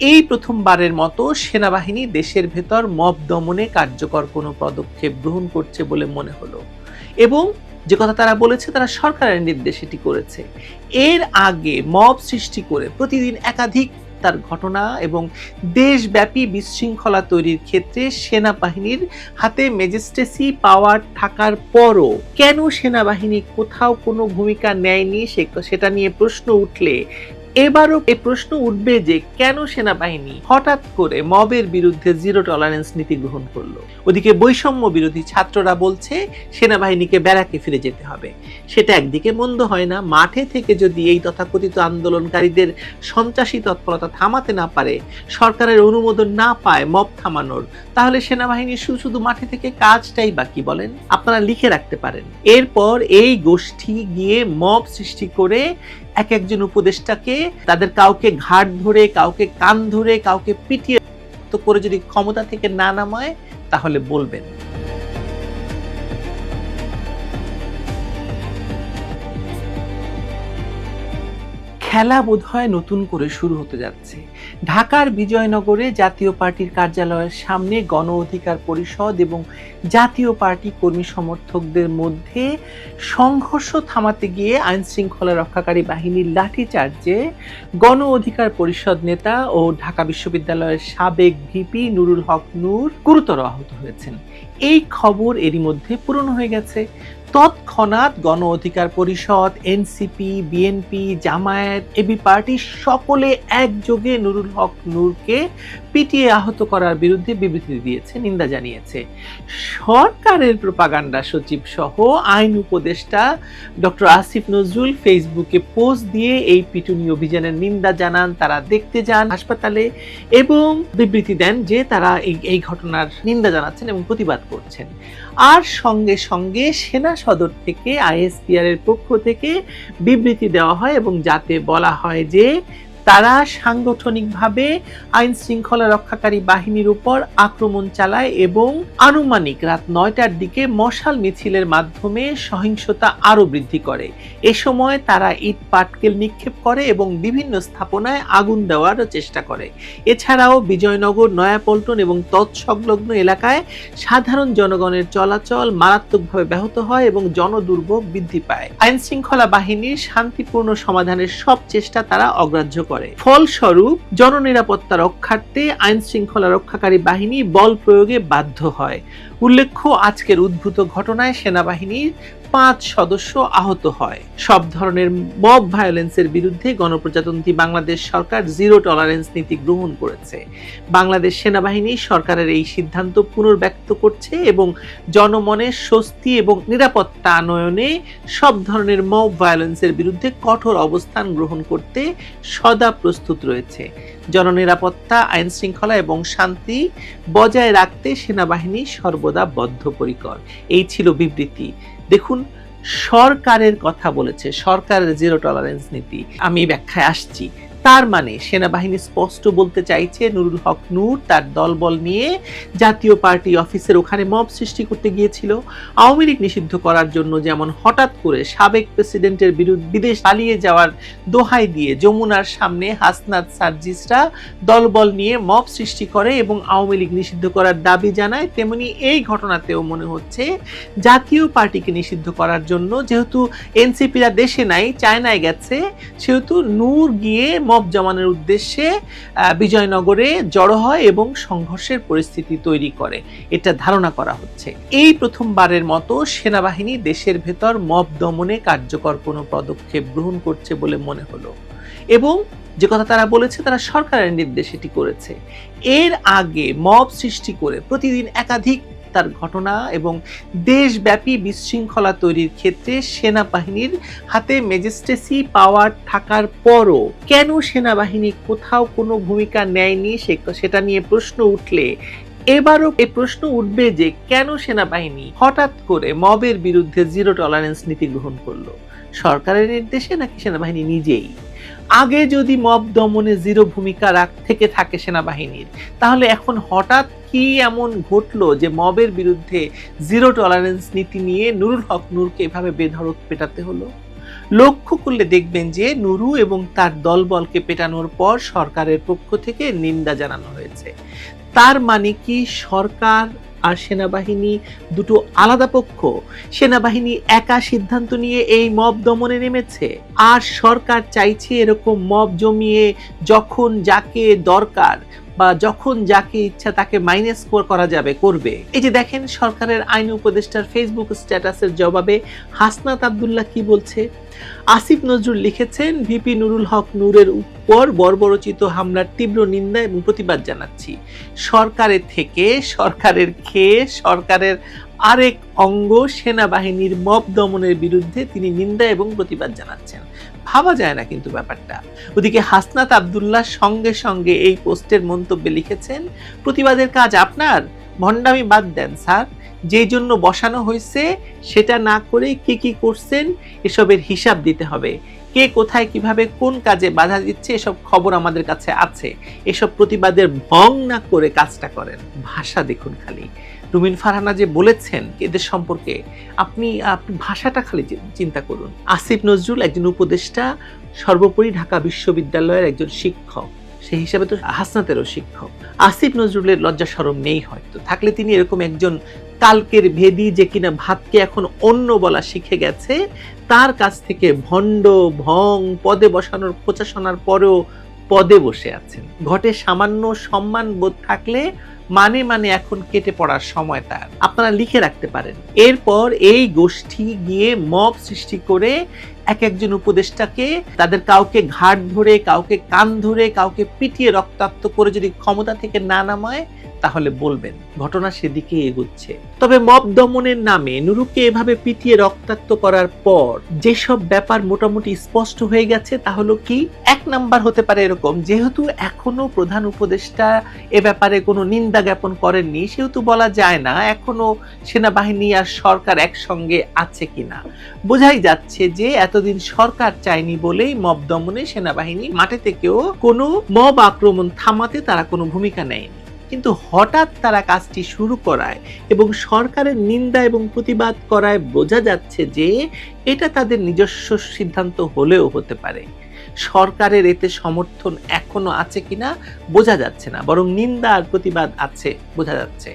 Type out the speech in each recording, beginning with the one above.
এই প্রথমবারের মতো সেনাবাহিনী দেশের ভেতর মব দমনে কার্যকর কোনো পদক্ষেপ গ্রহণ করছে বলে মনে হলো। এবং যে কথা তারা বলেছে, তারা সরকারের নির্দেশ এটি করেছে। এর আগে মব সৃষ্টি করে প্রতিদিন একাধিক তার ঘটনা এবং দেশব্যাপী বিশৃঙ্খলা তৈরির ক্ষেত্রে সেনাবাহিনীর হাতে ম্যাজিস্ট্রেসি পাওয়ার থাকার পরও কেন সেনাবাহিনী কোথাও কোনো ভূমিকা নেয়নি সেটা নিয়ে প্রশ্ন উঠলে এবারও এই প্রশ্ন উঠবে যে কেন সেনাবাহিনী হঠাৎ করে মবের বিরুদ্ধে জিরো টলারেন্স নীতি গ্রহণ করল। ওদিকে বৈষম্য বিরোধী ছাত্ররা বলছে, সেনাবাহিনীকে ব্যারাকে ফিরে যেতে হবে। সেটা একদিকে মন্দ হয় না, মাঠে থেকে যদি এই তথাকথিত আন্দোলনকারীদের সন্ত্রাসী তৎপরতা থামাতে না পারে, সরকারের অনুমোদন না পায় মব থামানোর, তাহলে সেনাবাহিনী শুধু শুধু মাঠে থেকে কাজটাই বাকি বলেন? আপনারা লিখে রাখতে পারেন। এরপর এই গোষ্ঠী গিয়ে মব সৃষ্টি করে এক একজন উপদেষ্টাকে তাদের কাউকে ঘাট ধরে, কাউকে কান ধরে, কাউকে পিটিয়ে তো করে যদি ক্ষমতা থেকে না নামায়, তাহলে বলবেন। খেলা বোধহয় নতুন করে শুরু হতে যাচ্ছে। ঢাকার বিজয়নগরে জাতীয় পার্টির কার্যালয়ের সামনে গণ অধিকার পরিষদ এবং জাতীয় পার্টি কর্মী সমর্থকদের মধ্যে সংঘর্ষ থামাতে গিয়ে আইন শৃঙ্খলা রক্ষাকারী বাহিনীর লাঠিচার্জে গণ অধিকার পরিষদ নেতা ও ঢাকা বিশ্ববিদ্যালয়ের সাবেক ভিপি নুরুল হক নূর গুরুতর আহত হয়েছেন। এই খবর এরই মধ্যে পূরণ হয়ে গেছে। তৎক্ষণাৎ Gono Odhikar Parishad NCP BNP Jamaat AB party সকলে একযোগে নুরুল হক নূরকে পিটিয়ে আহত করার বিরুদ্ধে বিবৃতি দিয়েছে, নিন্দা জানিয়েছে। সরকারের প্রপাগান্ডা সচিব সহ আইন উপদেষ্টা ডক্টর আসিফ নজরুল ফেসবুকে পোস্ট দিয়ে এই পিটুনি অভিযানের নিন্দা জানান, তারা দেখতে যান হাসপাতালে এবং বিবৃতি দেন যে তারা এই এই ঘটনার নিন্দা জানাচ্ছেন এবং প্রতিবাদ করছেন। আর সঙ্গে সঙ্গে সেনা সদর থেকে আইএসপিআর এর পক্ষ থেকে বিবৃতি দেওয়া হয় এবং যাতে বলা হয় যে তারা সাংগঠনিকভাবে আইন শৃঙ্খলা রক্ষাকারী বাহিনীর উপর আক্রমণ চালায় এবং আনুমানিক রাত নয়টার দিকে মশাল মিছিলের মাধ্যমে সহিংসতা আরও বৃদ্ধি করে। এ সময় তারা ইট পাটকেল নিক্ষেপ করে এবং বিভিন্ন স্থাপনায় আগুন দেওয়ার চেষ্টা করে। এছাড়াও বিজয়নগর, নয়াপল্টন এবং তৎসংলগ্ন এলাকায় সাধারণ জনগণের চলাচল মারাত্মকভাবে ব্যাহত হয় এবং জনদুর্ভোগ বৃদ্ধি পায়। আইন শৃঙ্খলা বাহিনীর শান্তিপূর্ণ সমাধানের সব চেষ্টা তারা অগ্রাহ্য করে। ফলস্বরূপ, জননিরাপত্তা রক্ষার্থে আইন শৃঙ্খলা রক্ষাকারী বাহিনী বল প্রয়োগে বাধ্য হয়। উল্লেখ্য, আজকের উদ্ভূত ঘটনায় সেনাবাহিনীর পাঁচ সদস্য আহত হয়। সব ধরনের মব ভায়োলেন্সের বিরুদ্ধে গণপ্রজাতন্ত্রী বাংলাদেশ সরকার জিরো টলারেন্স নীতি গ্রহণ করেছে। বাংলাদেশ সেনাবাহিনী সরকারের এই সিদ্ধান্ত পুনর্ব্যক্ত করছে এবং জনমনে স্বস্তি এবং নিরাপত্তা আনয়নে সব ধরনের মব ভায়োলেন্সের বিরুদ্ধে কঠোর অবস্থান গ্রহণ করতে সদা প্রস্তুত রয়েছে। জননিরাপত্তা, আইন শৃঙ্খলা এবং শান্তি বজায় রাখতে সেনাবাহিনী সর্বদা বদ্ধপরিকর। এই ছিল বিবৃতি। দেখুন সরকারের কথা বলেছে সরকারের জিরো টলারেন্স নীতি। আমি ব্যাখ্যায় আসছি। তার মানে সেনাবাহিনী স্পষ্ট বলতে চাইছে, নুরুল হক নূর তার দলবল নিয়ে জাতীয় পার্টি অফিসের ওখানে মব সৃষ্টি করতে গিয়েছিল। আওয়ামী লীগ নিষিদ্ধ করার জন্য যেমন হঠাৎ করে সাবেক প্রেসিডেন্টের বিরুদ্ধে বিদেশ পালিয়ে যাওয়ার দোহাই দিয়ে যমুনার সামনে হাসনাত সার্জিসরা দলবল নিয়ে মব সৃষ্টি করে এবং আওয়ামী লীগ নিষিদ্ধ করার দাবি জানায়, তেমনি এই ঘটনাতেও মনে হচ্ছে জাতীয় পার্টিকে নিষিদ্ধ করার জন্য যেহেতু এনসিপিরা দেশে নাই, চায়নায় গেছে, সেহেতু নূর গিয়ে মব জমানোর উদ্দেশ্যে বিজয়নগরে জড়ো হয় এবং সংঘর্ষের পরিস্থিতি তৈরি করে। এটা ধারণা করা হচ্ছে। এই প্রথমবারের মতো সেনাবাহিনী দেশের ভেতর মব দমনে কার্যকর কোনো পদক্ষেপ গ্রহণ করছে বলে মনে হলো। এবং যে কথা তারা বলেছে, তারা সরকারের নির্দেশ এটি করেছে। এর আগে মব সৃষ্টি করে প্রতিদিন একাধিক তার ঘটনা এবং দেশব্যাপী বিশৃঙ্খলা তৈরির ক্ষেত্রে সেনাবাহিনীর হাতে ম্যাজিস্ট্রেসি পাওয়ার থাকার পরও কেন সেনাবাহিনী কোথাও কোনো ভূমিকা নেয়নি সে- সেটা নিয়ে প্রশ্ন উঠলে এবারও এই প্রশ্ন উঠবে যে কেন সেনাবাহিনী হঠাৎ করে মবের বিরুদ্ধে জিরো টলারেন্স নীতি গ্রহণ করল? সরকারের নির্দেশে নাকি সেনাবাহিনী নিজেই আগে যদি মব দমনে জিরো ভূমিকা রাখ, থেকে থাকে সেনাবাহিনীর, তাহলে এখন হঠাৎ কি এমন ঘটলো যে মবের বিরুদ্ধে জিরো টলারেন্স নীতি নিয়ে নুরুল হক নূরকে এভাবে বেধড়ক পেটাতে হলো? লক্ষ্য করলে দেখবেন যে নুরু এবং তার দলবলকে পেটানোর পর সরকারের পক্ষ থেকে নিন্দা জানানো হয়েছে। তার মানে কি সরকার আর সেনাবাহিনী দুটো আলাদা পক্ষ। সেনাবাহিনী একা সিদ্ধান্ত নিয়ে এই মব দমনে নেমেছে। আর সরকার চাইছে এরকম মব জমিয়ে যখন যাকে দরকার বা যখন যাকে ইচ্ছা তাকে মাইনাস করা যাবে, করবে। এই যে দেখেন, সরকারের আইন উপদেষ্টার ফেসবুক স্ট্যাটাসের জবাবে হাসনাত আবদুল্লাহ কি বলছে? আসিফ নজরুল লিখেছেন, ভিপি নুরুল হক নূরের উপর বর্বরচিত হামলার তীব্র নিন্দা এবং প্রতিবাদ জানাচ্ছি। সরকারের থেকে সরকারের খেয়ে সরকারের আরেক অঙ্গ সেনাবাহিনীর মব দমনের বিরুদ্ধে তিনি নিন্দা এবং প্রতিবাদ জানাচ্ছেন। ভাবা যায় না কিন্তু ব্যাপারটা। ওদিকে হাসনাত আব্দুল্লাহ সঙ্গে সঙ্গে এই পোস্টের মন্তব্যে লিখেছেন, প্রতিবাদের কাজ আপনার, ভণ্ডামি বাদ দেন স্যার। যে জন্য বসানো হয়েছে, সেটা না করে কি কি করছেন, এসবের হিসাব দিতে হবে। কে কোথায় কীভাবে কোন কাজে বাধা দিচ্ছে, এসব খবর আমাদের কাছে আছে। এসব প্রতিবাদের ভং না করে কাজটা করেন। ভাষা দেখুন খালি। রুমিন ফারহানা যে বলেছেন এদের সম্পর্কে আপনি আপনি ভাষাটা খালি চিন্তা করুন। আসিফ নজরুল একজন উপদেষ্টা, সর্বোপরি ঢাকা বিশ্ববিদ্যালয়ের একজন শিক্ষক। সেই হিসাবে তো হাসনাতেরও শিক্ষক। আসিফ নজরুলের লজ্জা সরম নেই হয়তো। থাকলে তিনি এরকম একজন কালকের ভেদি যে কিনা ভাতকে এখন অন্য বলা শিখে গেছে, তার কাছ থেকে ভণ্ড, ভং, পদে বসানোর খোঁচা শোনার পরেও পদে বসে আছেন। ঘটে সামান্য সম্মান বোধ থাকলে মানে মানে এখন কেটে পড়ার সময় তার। আপনারা লিখে রাখতে পারেন। এরপর এই গোষ্ঠী গিয়ে মব সৃষ্টি করে এক একজন উপদেষ্টাকে তাদের কাউকে ঘাট ধরে, কাউকে কান ধরে, কাউকে পিটিয়ে রক্তাক্ত করে যদি ক্ষমতা থেকে না নামায়, তাহলে বলবেন, ঘটনা সেদিকে এগুচ্ছে। তবে মব দমনের নামে নুরুকে এভাবে পিটিয়ে রক্তাক্ত করার পর যেসব ব্যাপার মোটামুটি স্পষ্ট হয়ে গেছে, তা হলো কি? এক নাম্বার হতে পারে এরকম, যেহেতু এখনও প্রধান উপদেষ্টা এ ব্যাপারে কোনো নিন্দা জ্ঞাপন করেননি, সেহেতু বলা যায় না এখনও সেনাবাহিনী আর সরকার একসঙ্গে আছে কিনা। বোঝাই যাচ্ছে যে এতদিন সরকার চায়নি বলেই মব দমনে সেনাবাহিনী মাঠে থেকেও কোনো মব আক্রমণ থামাতে তারা কোনো ভূমিকা নেয়নি। কিন্তু হঠাৎ তারা কাজটি শুরু করায় এবং সরকারের নিন্দা এবং প্রতিবাদ করায় বোঝা যাচ্ছে যে এটা তাদের নিজস্ব সিদ্ধান্ত হলেও হতে পারে। সরকারের এতে সমর্থন এখনও আছে কিনা বোঝা যাচ্ছে না, বরং নিন্দা আর প্রতিবাদ আছে বোঝা যাচ্ছে।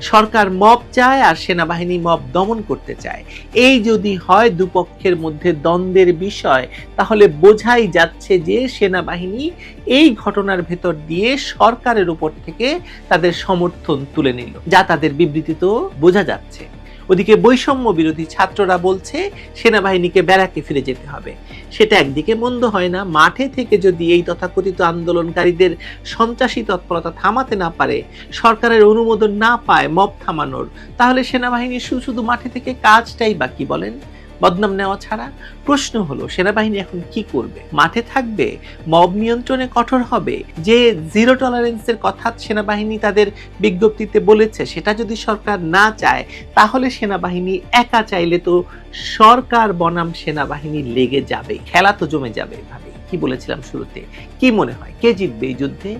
সরকার মব চায় আর সেনাবাহিনী মব দমন করতে চায়। এই যদি হয় দুপক্ষের মধ্যে দ্বন্দ্বের বিষয়, তাহলে বোঝাই যাচ্ছে যে সেনাবাহিনী এই ঘটনার ভেতর দিয়ে সরকারের উপর থেকে তাদের সমর্থন তুলে নিল। যা তাদের বিবৃতিতেও বোঝা যাচ্ছে। ওদিকে বৈষম্য বিরোধী ছাত্ররা বলছে, সেনাবাহিনীকে ব্যারাকে ফিরে যেতে হবে। সেটা একদিকে মন্দ হয় না, মাঠে থেকে যদি এই তথাকথিত আন্দোলনকারীদের সন্ত্রাসী তৎপরতা থামাতে না পারে, সরকারের অনুমোদন না পায় মব থামানোর, তাহলে সেনাবাহিনী শুধু শুধু মাঠে থেকে কাজটাই বাকি বলেন? বদনাম নেওয়া ছাড়া প্রশ্ন হলো, সেনাবাহিনী এখন কি করবে? মাঠে থাকবে? মব নিয়ন্ত্রণে কঠোর হবে? যে জিরো টলারেন্সের কথা সেনাবাহিনী তাদের বিজ্ঞপ্তিতে বলেছে, সেটা যদি সরকার না চায়, তাহলে সেনাবাহিনী একা চাইলে তো সরকার বনাম সেনাবাহিনী লেগে যাবে। খেলা তো জমে যাবে এভাবে। কি বলেছিলাম শুরুতে? কি মনে হয়? কে জিতবে এই যুদ্ধে?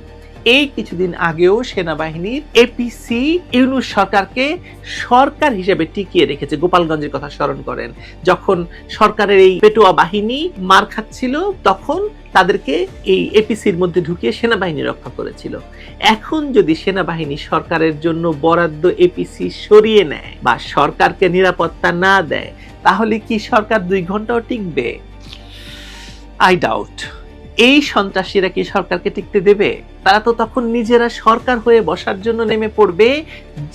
এই কিছুদিন আগেও সেনাবাহিনীর এপিসি ইউনুস সরকারকে সরকার হিসেবে টিকিয়ে রেখেছে। গোপালগঞ্জের কথা স্মরণ করেন। যখন সরকারের এই পেটোয়া বাহিনী মার খাচ্ছিল, তখন তাদেরকে এই এপিসির মধ্যে ঢুকিয়ে সেনাবাহিনী রক্ষা করেছিল। এখন যদি সেনাবাহিনী সরকারের জন্য বরাদ্দ এপিসি সরিয়ে নেয় বা সরকারকে নিরাপত্তা না দেয়, তাহলে কি সরকার দুই ঘন্টাও টিকবে? আই ডাউট এই সন্ত্রাসীরা কি সরকারকে টিকতে দেবে? তারা তো তখন নিজেরা সরকার হয়ে বসার জন্য নেমে পড়বে,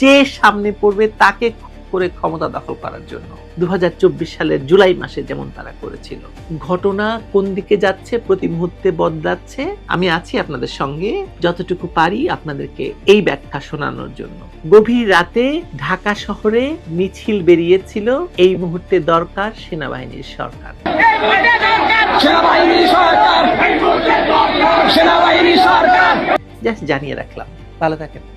যে সামনে পড়বে তাকে করে ক্ষমতা দখল করার জন্য। দুহাজার চব্বিশ সালের জুলাই মাসে যেমন তারা করেছিল। ঘটনা কোন দিকে যাচ্ছে প্রতি মুহূর্তে বদলাচ্ছে আমি আছি আপনাদের সঙ্গে। যতটুকু পারি আপনাদেরকে এই ব্যাখ্যা শোনানোর জন্য। গভীর রাতে ঢাকা শহরে মিছিল বেরিয়েছিল। এই মুহূর্তে দরকার সেনাবাহিনীর সরকার। সেনাবাহিনী সরকার! সেনাবাহিনী সরকার! জাস্ট জানিয়ে রাখলাম। ভালো থাকেন।